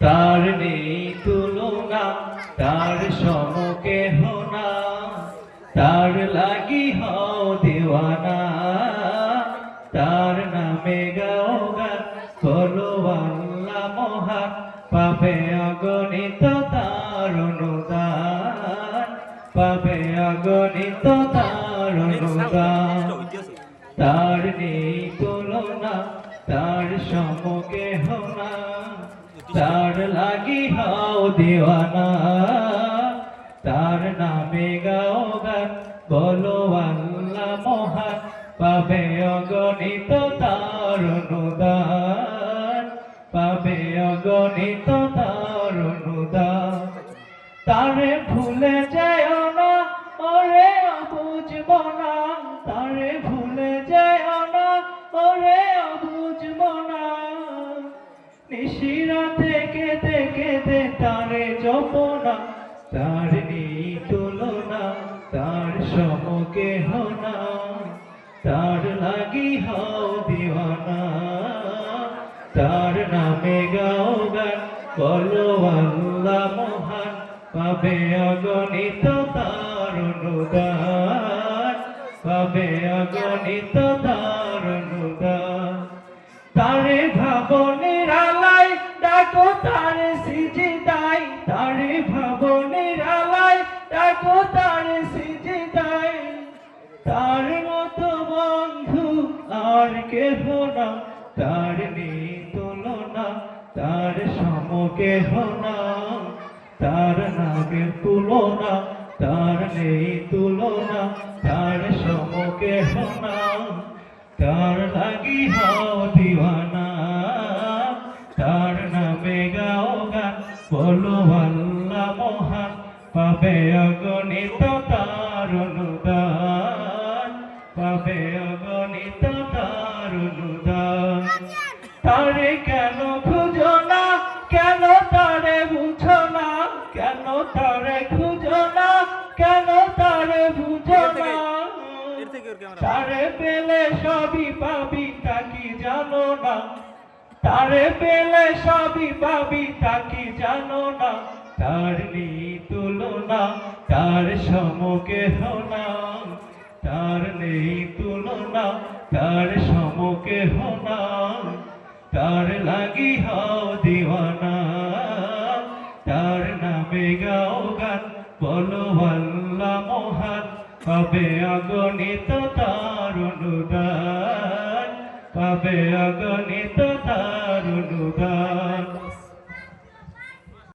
তার নেই তুলনা, তার সমকে হোনা, তার লাগি হও দেওয়ানা, তার নামে গাও গান বলো আল্লাহ মহান পাবে অগণিত তার অনুদান পাবে অগণিত তার অনুদান। তার নেই তুলনা, তার সমকে হোনা। তার লাগি হও দিওয়ানা। তার নামে গাও গান, বলো আল্লাহ মহান, পাবে অগণিত তার অনুদান। পাবে অগণিত তার অনুদান। তারে ভুলে যায় না, ওরে বুঝব না তারে ভুলে যায় না, ওরে জপনা তার নেই তুলনা, তার সমকে হনা, তার লাগি হও দিওয়ানা, তার নামে গাও গান, বলো আল্লাহ মহান, পাবে অগণিত তার অনুদান, পাবে অগণিত তার আর কেহ না, তার নেই তুলনা, তার সমকেহ না। তার নামের তুলনা, তার নেই তুলনা, তার সমকেহ না। তার লাগি হও দিওয়ানা তার নামে গাও গান বলো আল্লাহ মহান পাবে অগণিত তার অনুদান তারে কেন খুঁজো না? কেন তারে বুঝো না? কেন তারে খুঁজো না? কেন তারে বুঝো না? তারে পেলে সবই পাবি তা কি জানো না? তারে পেলে সবই পাবি তা কি জানো না? তার নেই তুলনা তার সমকে হোনা তার নেই তুলনা, তার সমকে হোনা, তার লাগি হও দিওয়ানা, তার নামে গাও গান, বলো আল্লাহ মহান, পাবে অগণিত তার অনুদান, পাবে অগণিত তার অনুদান।